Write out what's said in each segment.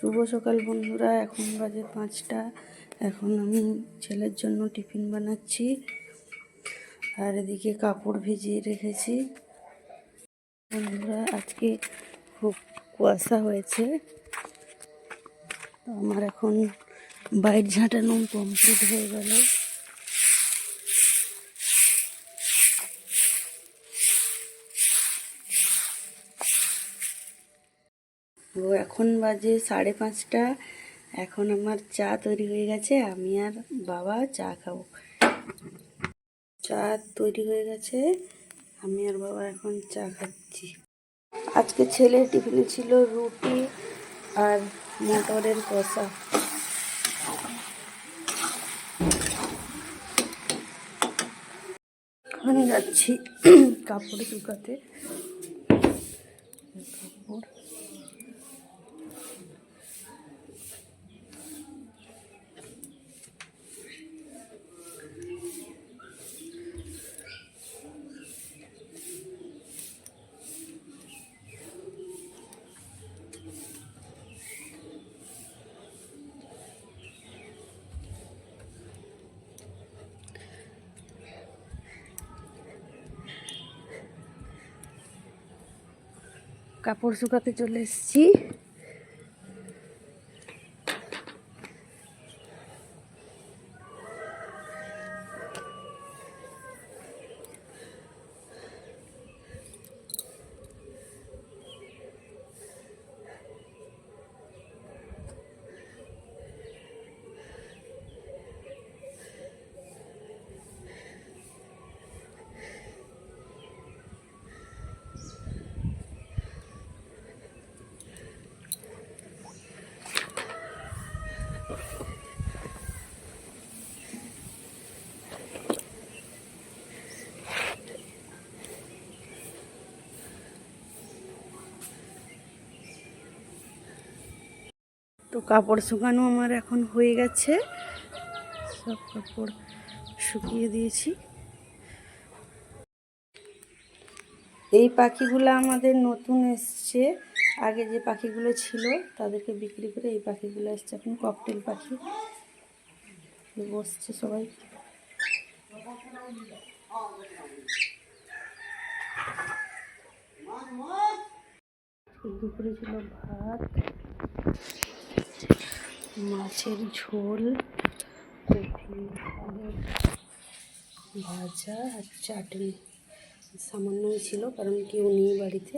শুভ সকাল বন্ধুরা, এখন বাজে পাঁচটা। এখন আমি ছেলের জন্য টিফিন বানাচ্ছি। আর এদিকে কাপড় ভিজিয়ে রেখেছি। বন্ধুরা, আজকে খুব কুয়াশা হয়েছে। তো আমার এখন বাইর ঝাঁটানো কমপ্লিট হয়ে গেল। এখন বাজে সাড়ে পাঁচটা। এখন আমার চা তৈরি হয়ে গেছে, আমি আর বাবা চা খাব। চা তৈরি হয়ে গেছে, আমি আর বাবা এখন চা খাচ্ছি। আজকে ছেলের টিফিনে ছিল রুটি আর মটরের কষা। ওখানে যাচ্ছি কাপড় শুকাতে। কাপড় কাপড় শুকাতে চলে এসেছি। তো কাপড় শুকানো আমার এখন হয়ে গেছে। সব কাপড় শুকিয়ে দিয়েছি। এই পাখিগুলো আমাদের নতুন এসছে। আগে যে পাখিগুলো ছিল, তাদেরকে বিক্রি করে এই পাখিগুলো এসছে। এখন ককটেল পাখি বসছে সবাই। দুপুরে ছিল ভাত। মাছের ঝোল ভাজা আর চাটনি। সামান্যই ছিল, কারণ কেউ নেই বাড়িতে।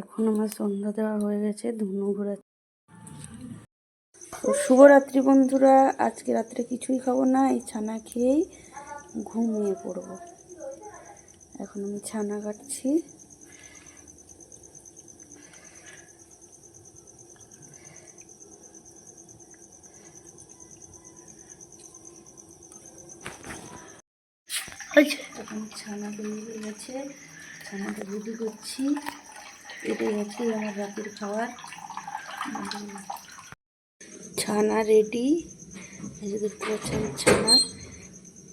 এখন আমার সন্ধ্যা দেওয়া হয়ে গেছে, ধুনু ঘোরা শুভরাত্রি বন্ধুরা, আজকে রাত্রে কিছুই খাব না, এই ছানা খেয়েই ঘুমিয়ে পড়ব। এখন আমি ছানা কাটছি। এখন ছানা বেরিয়ে গেছে। ছানাটা রেডি করছি। এটাই হচ্ছে আমার রাতের খাবার। ছানা রেডি। দেখতে পাচ্ছেন ছানা।